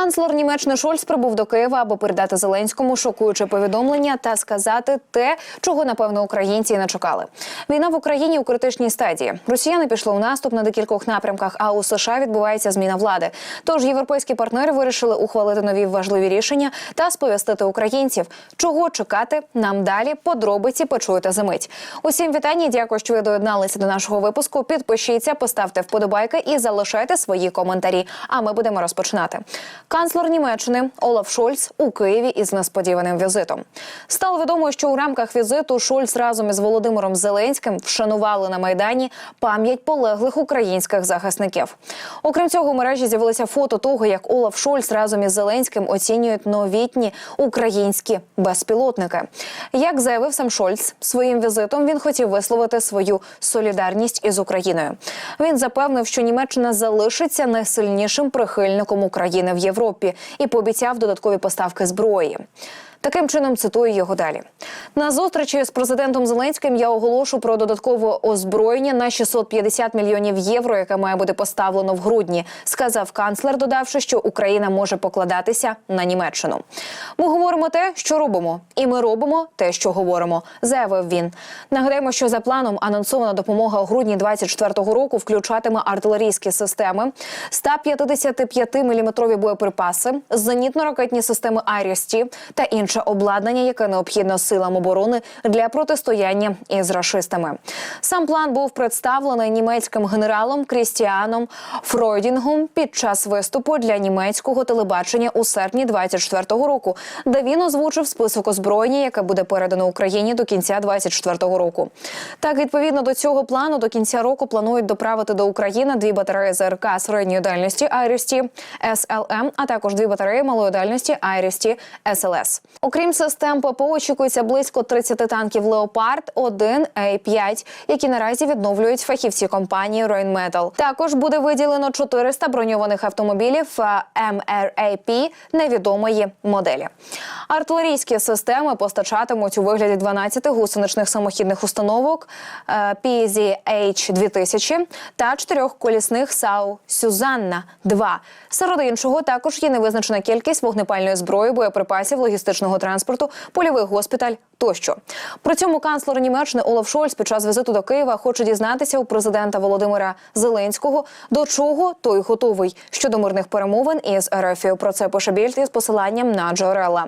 Канцлер Німеччини Шольц прибув до Києва, аби передати Зеленському шокуюче повідомлення та сказати те, чого напевно українці і не чекали. Війна в Україні у критичній стадії. Росіяни пішли у наступ на декількох напрямках. А у США відбувається зміна влади. Тож європейські партнери вирішили ухвалити нові важливі рішення та сповістити українців, чого чекати нам далі. Подробиці почуєте за мить. Усім вітання. Дякую, що ви доєдналися до нашого випуску. Підпишіться, поставте вподобайки і залишайте свої коментарі. А ми будемо розпочинати. Канцлер Німеччини Олаф Шольц у Києві із несподіваним візитом. Стало відомо, що у рамках візиту Шольц разом із Володимиром Зеленським вшанували на майдані пам'ять полеглих українських захисників. Окрім цього, у мережі з'явилися фото того, як Олаф Шольц разом із Зеленським оцінюють новітні українські безпілотники. Як заявив сам Шольц, своїм візитом він хотів висловити свою солідарність із Україною. Він запевнив, що Німеччина залишиться найсильнішим прихильником України в Європі і пообіцяв додаткові поставки зброї. Таким чином цитую його далі. На зустрічі з президентом Зеленським я оголошу про додаткове озброєння на 650 мільйонів євро, яке має бути поставлено в грудні, сказав канцлер, додавши, що Україна може покладатися на Німеччину. Ми говоримо те, що робимо, і ми робимо те, що говоримо, заявив він. Нагадаємо, що за планом анонсована допомога у грудні 24-го року включатиме артилерійські системи, 155-мм боєприпаси, зенітно-ракетні системи Айрісті та інше обладнання, яке необхідно силам оборони для протистояння із рашистами. Сам план був представлений німецьким генералом Крістіаном Фройдінгом під час виступу для німецького телебачення у серпні 24-го року, де він озвучив список озброєння, яке буде передано Україні до кінця 24-го року. Так, відповідно до цього плану, до кінця року планують доправити до України дві батареї ЗРК середньої дальності Айрісті СЛМ, а також дві батареї малої дальності Айрісті СЛС. Окрім систем ППО, очікується близько 30 танків Леопард 1 А5, які наразі відновлюють фахівці компанії Rheinmetall. Також буде виділено 400 броньованих автомобілів е, MRAP невідомої моделі. Артилерійські системи постачатимуть у вигляді 12 гусеничних самохідних установок е, PZH-2000 та чотирьохколісних САУ Сюзанна 2 Серед іншого також є невизначена кількість вогнепальної зброї, боєприпасів, логістичного транспорту, польовий госпіталь тощо. При цьому канцлер Німеччини Олаф Шольц під час візиту до Києва хоче дізнатися у президента Володимира Зеленського, до чого той готовий щодо мирних перемовин із РФ. Про це пише Більд із посиланням на джерела.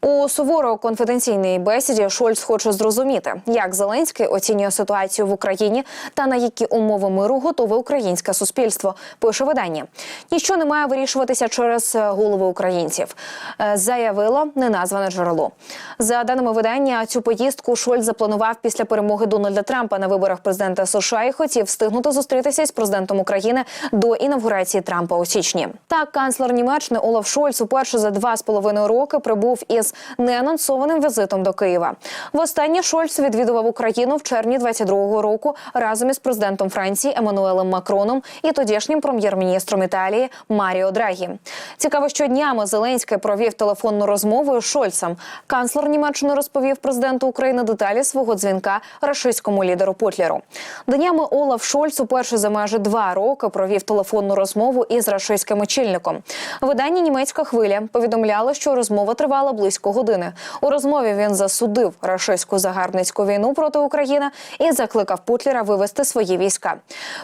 У суворо конфіденційній бесіді Шольц хоче зрозуміти, як Зеленський оцінює ситуацію в Україні та на які умови миру готове українське суспільство. Пише видання. Ніщо не має вирішуватися через е, голови українців, е, заявило неназване джерело. За даними видання, цю поїздку Шольц запланував після перемоги Дональда Трампа на виборах президента США і хотів встигнути зустрітися із президентом України до інавгурації Трампа у січні. Так, канцлер Німеччини Олаф Шольц уперше за два з половиною роки прибув із неанонсованим візитом до Києва. Востаннє Шольц відвідував Україну в червні 22-го року разом із президентом Франції Еммануелем Макроном і тодішнім прем'єр-міністром Італії Маріо Драгі. Цікаво, що днями Зеленський провів телефонну розмову із Шольцем. Канцлер Німеччини розповів президенту України деталі свого дзвінка рашистському лідеру Потлеру. Днями Олаф Шольц уперше за майже два роки провів телефонну розмову із рашистським очільником. Видання німецька хвиля повідомляло, що розмова тривала близько години. У розмові він засудив рашистську загарбницьку війну проти України і закликав Путлера вивести свої війська.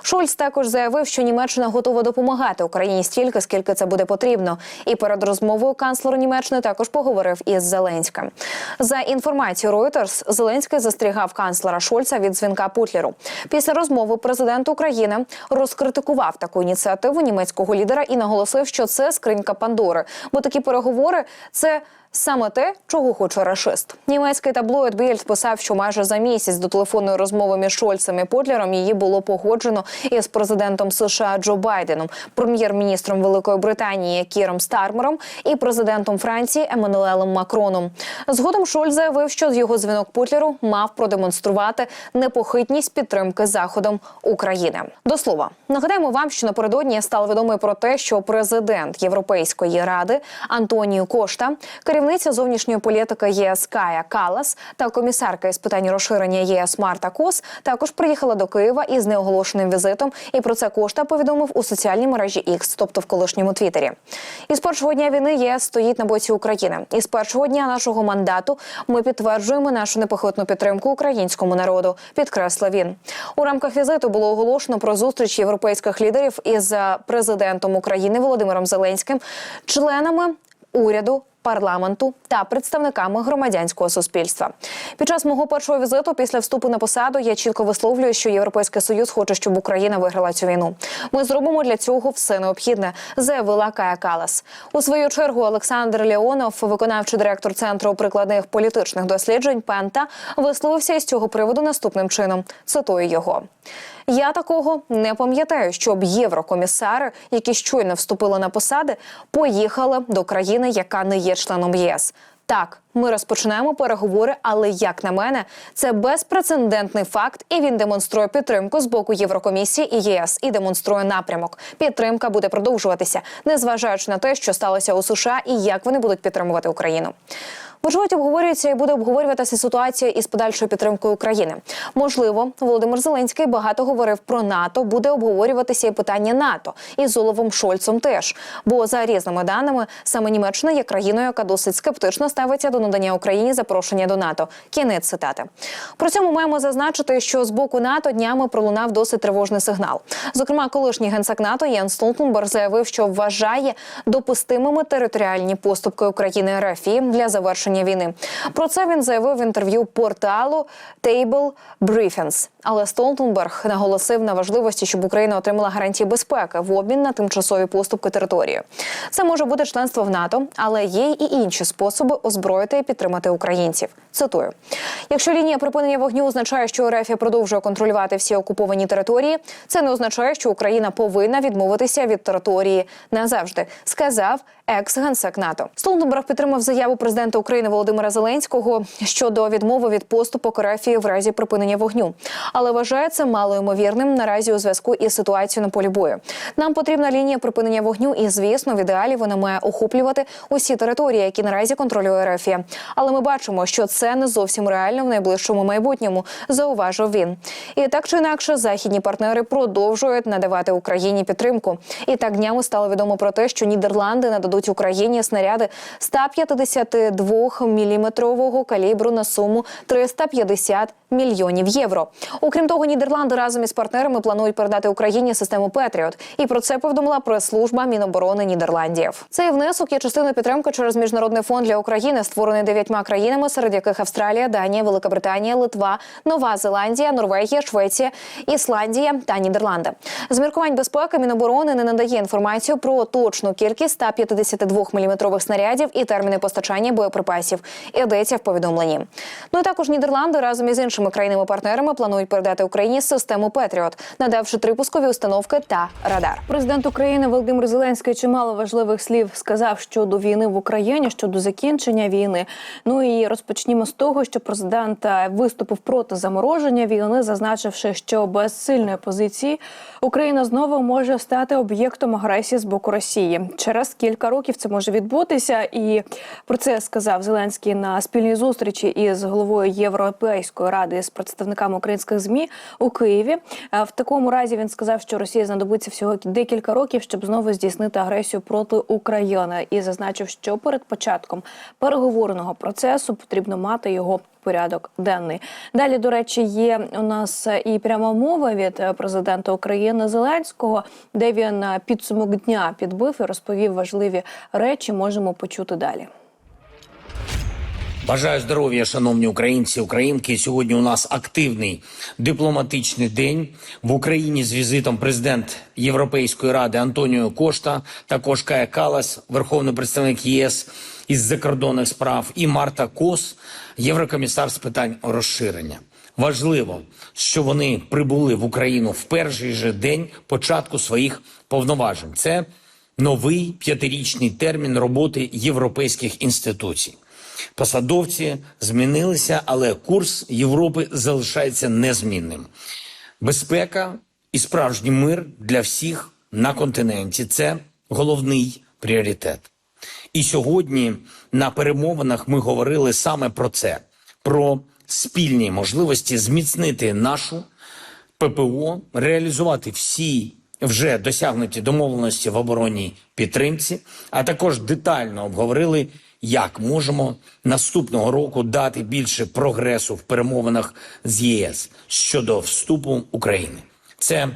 Шольц також заявив, що Німеччина готова допомагати Україні стільки, скільки це буде потрібно. І перед розмовою канцлер Німеччини також поговорив із Зеленським. За інформацією Reuters, Зеленський застерігав канцлера Шольца від дзвінка Путлеру. Після розмови президент України розкритикував таку ініціативу німецького лідера і наголосив, що це скринька Пандори, бо такі переговори це. Саме те, чого хоче рашист. Німецький таблоїд Більд писав, що майже за місяць до телефонної розмови між Шольцем і Потлером її було погоджено із президентом США Джо Байденом, прем'єр-міністром Великої Британії Кіром Стармером і президентом Франції Еммануелем Макроном. Згодом Шольц заявив, що його дзвінок Путлеру мав продемонструвати непохитність підтримки заходом України. До слова, нагадаємо вам, що напередодні стало відомо про те, що президент Європейської ради Антоніо Кошта керівник Керівниця зовнішньої політики ЄС Кая Калас та комісарка із питань розширення ЄС Марта Кос також приїхала до Києва із неоголошеним візитом. І про це Кошта повідомив у соціальній мережі X, тобто в колишньому Твіттері. Із першого дня війни ЄС стоїть на боці України. І з першого дня нашого мандату ми підтверджуємо нашу непохитну підтримку українському народу. Підкреслив він. У рамках візиту було оголошено про зустріч європейських лідерів із президентом України Володимиром Зеленським, членами уряду. Парламенту та представниками громадянського суспільства під час мого першого візиту після вступу на посаду я чітко висловлюю, що європейський союз хоче, щоб Україна виграла цю війну. Ми зробимо для цього все необхідне, заявила Кая Калас. У свою чергу Олександр Леонов, виконавчий директор центру прикладних політичних досліджень Пента, висловився із цього приводу наступним чином. Цитую його. Я такого не пам'ятаю, щоб єврокомісари, які щойно вступили на посади, поїхали до країни, яка не є членом ЄС. Так, ми розпочинаємо переговори, але як на мене, це безпрецедентний факт, і він демонструє підтримку з боку Єврокомісії і ЄС і демонструє напрямок. Підтримка буде продовжуватися, незважаючи на те, що сталося у США і як вони будуть підтримувати Україну. Вочевидь, обговорюється і буде обговорюватися ситуація із подальшою підтримкою України. Можливо, Володимир Зеленський багато говорив про НАТО. Буде обговорюватися і питання НАТО із Оловом Шольцом теж. Бо за різними даними саме Німеччина є країною, яка досить скептично ставиться до надання Україні запрошення до НАТО. Кінець цитати. При цьому маємо зазначити, що з боку НАТО днями пролунав досить тривожний сигнал. Зокрема, колишній генсек НАТО Ян Столтенберг заявив, що вважає допустимими територіальні поступки України РФ для завершення війни. Про це він заявив в інтерв'ю порталу Table Briefings. Але Столтенберг наголосив на важливості, щоб Україна отримала гарантії безпеки в обмін на тимчасові поступки території. Це може бути членство в НАТО, але є і інші способи озброїти і підтримати українців. Цитую: якщо лінія припинення вогню означає, що РФ продовжує контролювати всі окуповані території, це не означає, що Україна повинна відмовитися від території назавжди, сказав екс-генсек НАТО. Столтенберг підтримав заяву президента України Володимира Зеленського щодо відмови від поступок РФ в разі припинення вогню, але вважає це малоймовірним наразі у зв'язку із ситуацією на полі бою. Нам потрібна лінія припинення вогню, і звісно, в ідеалі вона має охоплювати усі території, які наразі контролює РФ. Але ми бачимо, що це не зовсім реально в найближчому майбутньому, зауважив він. І так чи інакше, західні партнери продовжують надавати Україні підтримку. І так днями стало відомо про те, що Нідерланди нададуть нададуть Україні снаряди 152-міліметрового калібру на суму 350 мільйонів євро. Окрім того, Нідерланди разом із партнерами планують передати Україні систему Петріот. І про це повідомила прес-служба Міноборони Нідерландів. Цей внесок є частиною підтримки через міжнародний фонд для України, створений дев'ятьма країнами, серед яких Австралія, Данія, Великобританія, Литва, Нова Зеландія, Норвегія, Швеція, Ісландія та Нідерланди. З міркувань безпеки Міноборони не надає інформацію про точну кількість 150 152-мм снарядів і терміни постачання боєприпасів. ідеться в повідомленні. Ну і також Нідерланди разом із іншими країнами-партнерами планують передати Україні систему Петріот, надавши три пускові установки та радар. Президент України Володимир Зеленський чимало важливих слів сказав щодо війни в Україні, щодо закінчення війни. Ну і розпочнімо з того, що президент е, виступив проти замороження війни, зазначивши, що без сильної позиції Україна знову може стати об'єктом агресії з боку Росії через кілька років це може відбутися, і про це сказав Зеленський на спільній зустрічі із головою Європейської ради з представниками українських змі у Києві. Е, В такому разі він сказав, що Росія знадобиться всього декілька років, щоб знову здійснити агресію проти України, і зазначив, що перед початком переговорного процесу потрібно мати його. Порядок денний далі, до речі, є у нас і пряма мова від президента України Зеленського, де він підсумок дня підбив і розповів речі. Можемо почути далі. Бажаю здоров'я, шановні українці, українки. Сьогодні у нас активний дипломатичний день в Україні з візитом президент Європейської ради Антоніо Кошта, також Кая Калас, верховний представник ЄС із закордонних справ, і Марта Кос, єврокомісар з питань розширення. Важливо, що вони прибули в Україну в перший же день початку своїх повноважень. Це новий п'ятирічний термін роботи європейських інституцій. Посадовці змінилися, але курс Європи залишається незмінним. Безпека і справжній мир для всіх на континенті це головний пріоритет. І сьогодні на перемовинах ми говорили саме про це: про спільні можливості зміцнити нашу ППО, реалізувати всі вже досягнуті домовленості в оборонній підтримці, а також детально обговорили, як можемо наступного року дати більше прогресу в перемовинах з ЄС щодо вступу України. Це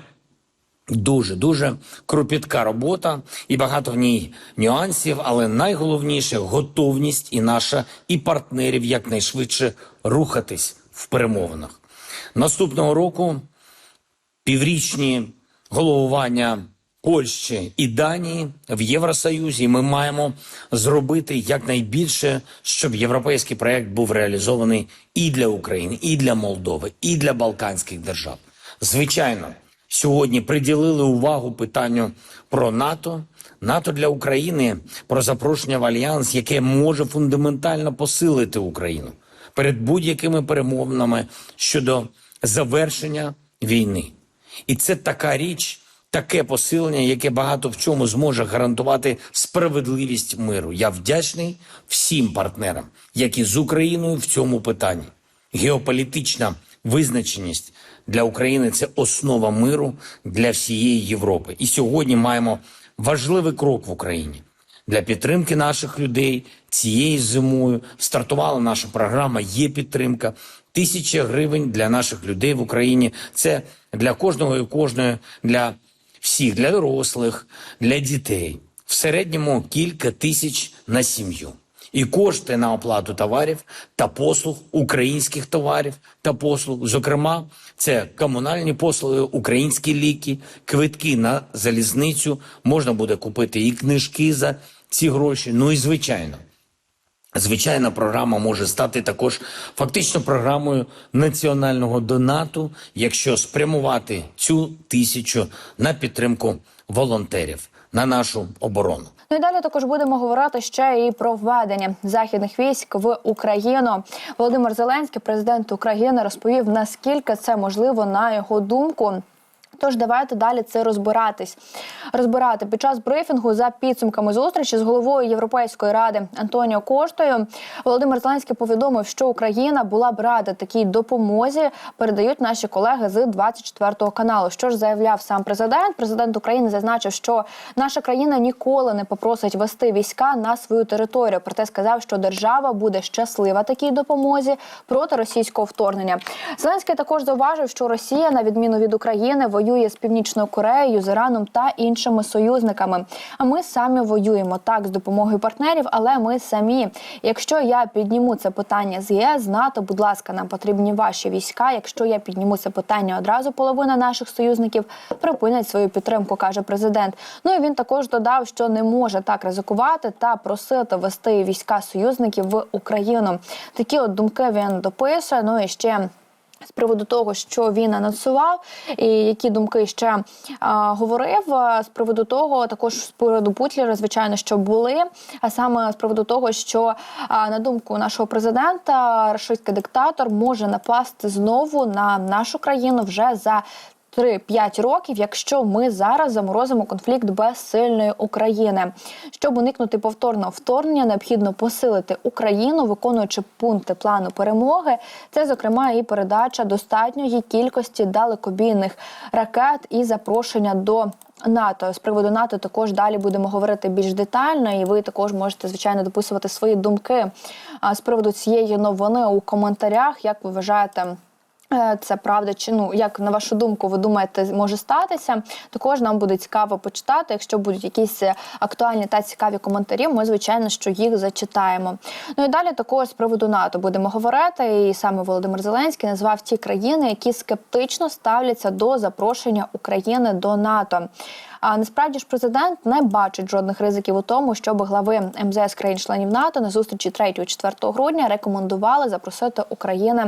Дуже дуже кропітка робота і багато в ній нюансів, але найголовніше готовність і наша, і партнерів якнайшвидше рухатись в перемовинах. Наступного року піврічні головування Польщі і Данії в Євросоюзі. І Ми маємо зробити якнайбільше, щоб європейський проект був реалізований і для України, і для Молдови, і для Балканських держав. Звичайно, сьогодні приділили увагу питанню про НАТО. НАТО для України про запрошення в альянс, яке може фундаментально посилити Україну перед будь-якими перемовинами щодо завершення війни. І це така річ, таке посилення, яке багато в чому зможе гарантувати справедливість миру. Я вдячний всім партнерам, які з Україною в цьому питанні. Геополітична визначеність для України це основа миру для всієї Європи. І сьогодні маємо важливий крок в Україні для підтримки наших людей цією зимою стартувала наша програма. Є підтримка. Тисяча гривень для наших людей в Україні. Це для кожного і кожної, для всіх, для дорослих, для дітей. В середньому кілька тисяч на сім'ю. І кошти на оплату товарів та послуг, українських товарів та послуг. Зокрема, це комунальні послуги, українські ліки, квитки на залізницю. Можна буде купити і книжки за ці гроші. Ну і звичайно, Звичайна програма може стати також фактично програмою національного донату, якщо спрямувати цю тисячу на підтримку волонтерів на нашу оборону. Ну і далі також будемо говорити ще і про введення західних військ в Україну. Володимир Зеленський, президент України, розповів наскільки це можливо на його думку. Тож давайте далі це розбиратись. Розбирати під час брифінгу за підсумками зустрічі з головою Європейської ради Антоніо Коштою Володимир Зеленський повідомив, що Україна була б рада такій допомозі. Передають наші колеги з 24 каналу. Що ж заявляв сам президент? Президент України зазначив, що наша країна ніколи не попросить вести війська на свою територію. Проте сказав, що держава буде щаслива такій допомозі проти російського вторгнення. Зеленський також зауважив, що Росія, на відміну від України, воює з Північною Кореєю, з Іраном та іншими союзниками. А ми самі воюємо так з допомогою партнерів, але ми самі. Якщо я підніму це питання з ЄС, НАТО, будь ласка, нам потрібні ваші війська. Якщо я підніму це питання одразу, половина наших союзників припинять свою підтримку, каже президент. Ну і він також додав, що не може так ризикувати та просити вести війська союзників в Україну. Такі от думки він дописує. Ну і ще. З приводу того, що він анонсував, і які думки ще а, говорив з приводу того, також з приводу Путлера, звичайно, що були. А саме з приводу того, що а, на думку нашого президента, рашистський диктатор може напасти знову на нашу країну вже за 3-5 років, якщо ми зараз заморозимо конфлікт без сильної України. Щоб уникнути повторного вторгнення, необхідно посилити Україну, виконуючи пункти плану перемоги. Це, зокрема, і передача достатньої кількості далекобійних ракет і запрошення до. НАТО з приводу НАТО також далі будемо говорити більш детально, і ви також можете звичайно дописувати свої думки з приводу цієї новини у коментарях. Як ви вважаєте? Е, Це правда чи ну як на вашу думку, ви думаєте, може статися? Також нам буде цікаво почитати. Якщо будуть якісь е, актуальні та цікаві коментарі, ми звичайно що їх зачитаємо. Ну і далі також з приводу НАТО будемо говорити. І саме Володимир Зеленський назвав ті країни, які скептично ставляться до запрошення України до НАТО. А насправді ж президент не бачить жодних ризиків у тому, щоб глави МЗС країн-членів НАТО на зустрічі 3-4 грудня рекомендували запросити Україну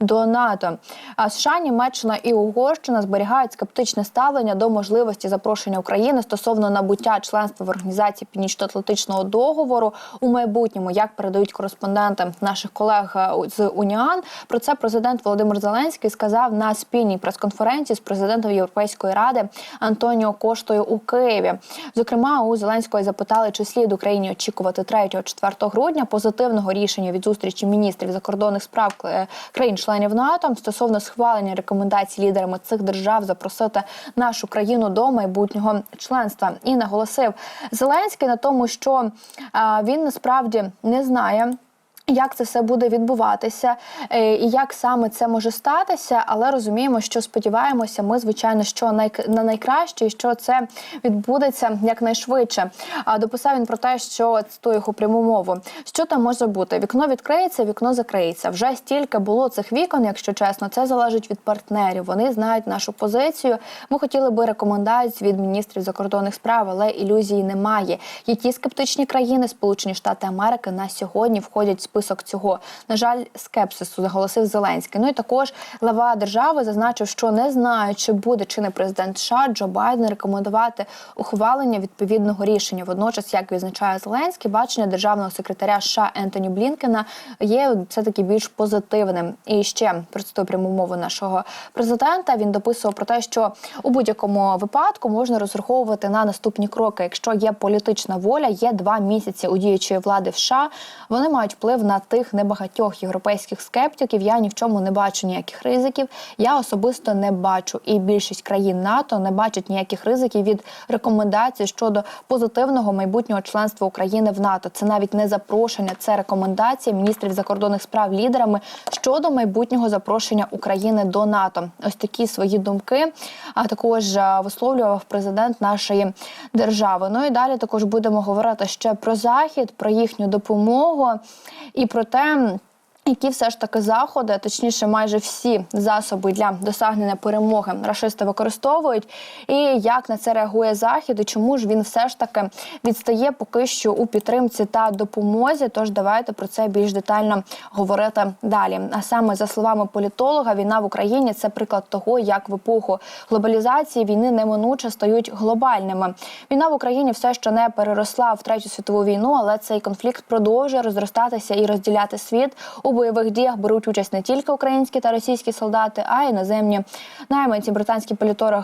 до НАТО. А США, Німеччина і Угорщина зберігають скептичне ставлення до можливості запрошення України стосовно набуття членства в організації Північно-Атлантичного договору у майбутньому, як передають кореспонденти наших колег е, з Уніан. Про це президент Володимир Зеленський сказав на спільній прес-конференції з президентом Європейської ради Антоніо Коштою у Києві. Зокрема, у Зеленського запитали, чи слід Україні очікувати 3-4 грудня позитивного рішення від зустрічі міністрів закордонних справ е, країн-членів НАТО стосовно схвалення рекомендацій лідерами цих держав запросити нашу країну до майбутнього членства. І наголосив Зеленський на тому, що він насправді не знає. Як це все буде відбуватися, е, і як саме це може статися, але розуміємо, що сподіваємося, ми звичайно, що найк- на найкраще, і що це відбудеться якнайшвидше. А дописав він про те, що цитую його пряму мову. Що там може бути? Вікно відкриється, вікно закриється. Вже стільки було цих вікон, якщо чесно, це залежить від партнерів. Вони знають нашу позицію. Ми хотіли би рекомендацій від міністрів закордонних справ, але ілюзії немає. Які скептичні країни, Сполучені Штати Америки, на сьогодні входять в список цього. На жаль, скепсису заголосив Зеленський. Ну і також глава держави зазначив, що не знає, чи буде чи не президент США Джо Байден рекомендувати ухвалення відповідного рішення. Водночас, як відзначає Зеленський, бачення державного секретаря США Ентоні Блінкена є все таки більш позитивним. І ще процитую пряму мову нашого президента. Він дописував про те, що у будь-якому випадку можна розраховувати на наступні кроки. Якщо є політична воля, є два місяці у діючої влади в США. Вони мають вплив на тих небагатьох європейських скептиків. Я ні в чому не бачу ніяких ризиків. Я особисто не бачу, і більшість країн НАТО не бачать ніяких ризиків від рекомендацій щодо позитивного майбутнього членства України в НАТО. Це навіть не запрошення, це рекомендації міністрів закордонних справ лідерами щодо майбутнього запрошення України до НАТО. Ось такі свої думки. А також е, висловлював президент нашої держави. Ну і далі також будемо говорити ще про захід, про їхню допомогу і про те. Які все ж таки заходи, точніше, майже всі засоби для досягнення перемоги рашисти використовують, і як на це реагує захід, і чому ж він все ж таки відстає поки що у підтримці та допомозі? Тож давайте про це більш детально говорити далі. А саме за словами політолога, війна в Україні це приклад того, як в епоху глобалізації війни неминуче стають глобальними. Війна в Україні все ще не переросла в третю світову війну, але цей конфлікт продовжує розростатися і розділяти світ. У бойових діях беруть участь не тільки українські та російські солдати, а й іноземні найманці. Британський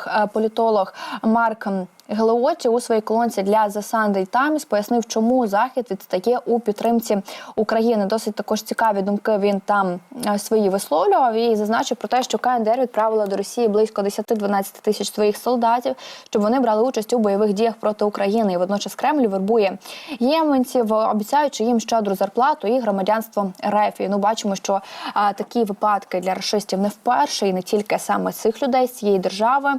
е, політолог Марк Гелеоті у своїй колонці для The Sunday Times пояснив, чому захід відстає у підтримці України. Досить також цікаві думки він там е, свої висловлював і зазначив про те, що КНДР відправила до Росії близько 10-12 тисяч своїх солдатів, щоб вони брали участь у бойових діях проти України. І водночас Кремль вербує єменців, обіцяючи їм щедру зарплату і громадянство РФ. І, Ну бачимо, що а, такі випадки для расистів не вперше, і не тільки саме цих людей з цієї держави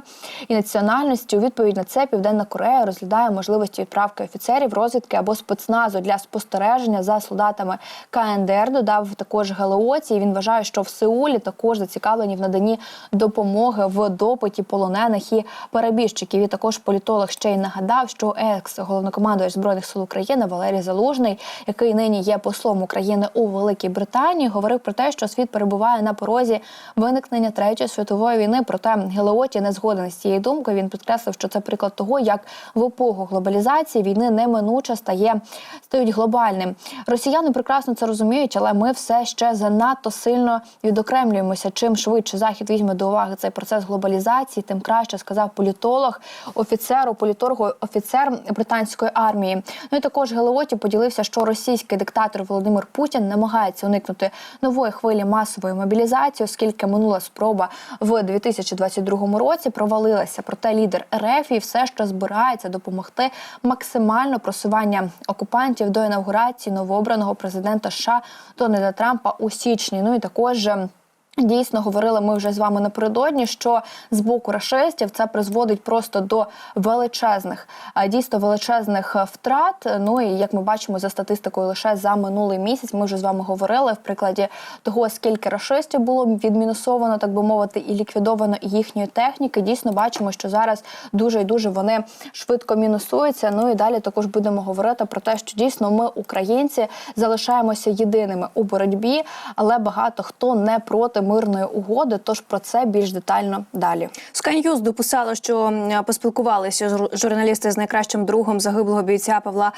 і національності. У відповідь на це Південна Корея розглядає можливості відправки офіцерів розвідки або спецназу для спостереження за солдатами КНДР. Додав також Галеоці. Він вважає, що в Сеулі також зацікавлені в наданні допомоги в допиті полонених і перебіжчиків. І також політолог ще й нагадав, що екс головнокомандувач збройних сил України Валерій Залужний, який нині є послом України у Великій Британії, говорив про те, що світ перебуває на порозі виникнення третьої світової війни. Проте Гелеоті не згоден з цією думкою. Він підкреслив, що це приклад того, як в епоху глобалізації війни неминуче стає стають глобальним. Росіяни прекрасно це розуміють, але ми все ще занадто сильно відокремлюємося. Чим швидше захід візьме до уваги цей процес глобалізації, тим краще сказав політолог, офіцеру, політологу, офіцер британської армії. Ну і також Гелеоті поділився, що російський диктатор Володимир Путін намагається уникнути нової хвилі масової мобілізації, оскільки минула спроба в 2022 році провалилася. Проте лідер РФ і все ще збирається допомогти максимально просування окупантів до інаугурації новообраного президента США Дональда Трампа у січні. Ну і також. Дійсно, говорили ми вже з вами напередодні, що з боку рашистів це призводить просто до величезних, а, дійсно величезних е, втрат. Ну і як ми бачимо за статистикою, лише за минулий місяць ми вже з вами говорили в прикладі того, скільки рашистів було відмінусовано, так би мовити, і ліквідовано їхньої техніки. Дійсно, бачимо, що зараз дуже і дуже вони швидко мінусуються. Ну і далі також будемо говорити про те, що дійсно ми, українці, залишаємося єдиними у боротьбі, але багато хто не проти мирної угоди. Тож про це більш детально далі. Сканюз дописала, що поспілкувалися жур- журналісти з найкращим другом загиблого бійця Павла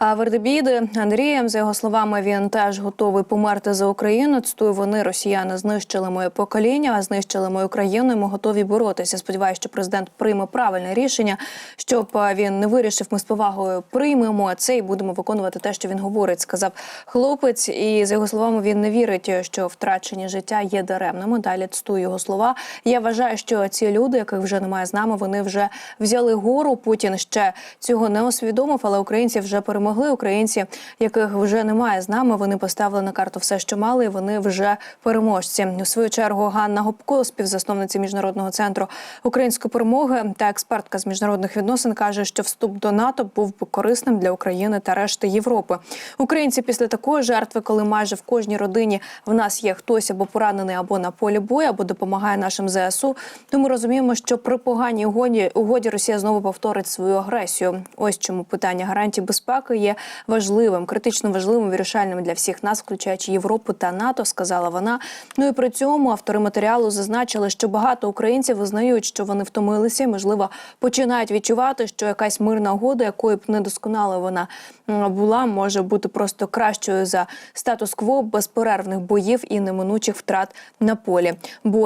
Вердебіди Андрієм. За його словами, він теж готовий померти за Україну. Цитую, вони росіяни знищили моє покоління, знищили мою країну. і Ми готові боротися. Сподіваюся, що президент прийме правильне рішення, щоб він не вирішив. Ми з повагою приймемо це і будемо виконувати те, що він говорить. Сказав хлопець. І за його словами, він не вірить, що втрачені життя є даремними. Далі цитую його слова. Я вважаю, що ці люди, яких вже немає з нами, вони вже взяли гору. Путін ще цього не усвідомив, але українці вже перемогли. Українці, яких вже немає з нами, вони поставили на карту все, що мали. і Вони вже переможці. У свою чергу Ганна Гопко, співзасновниця міжнародного центру української перемоги та експертка з міжнародних відносин, каже, що вступ до НАТО був би корисним для України та решти Європи. Українці після такої жертви, коли майже в кожній родині в нас є хтось або поранений, або на полі бою, або допомагає нашим ЗСУ. То ми розуміємо, що при поганій угоді Росія знову повторить свою агресію. Ось чому питання гарантій безпеки є важливим, критично важливим, вирішальним для всіх нас, включаючи Європу та НАТО, сказала вона. Ну і при цьому автори матеріалу зазначили, що багато українців визнають, що вони втомилися, і, можливо, починають відчувати, що якась мирна угода, якою б недосконалою вона була, може бути просто кращою за статус-кво безперервних боїв і неминучих втрат на полі бою.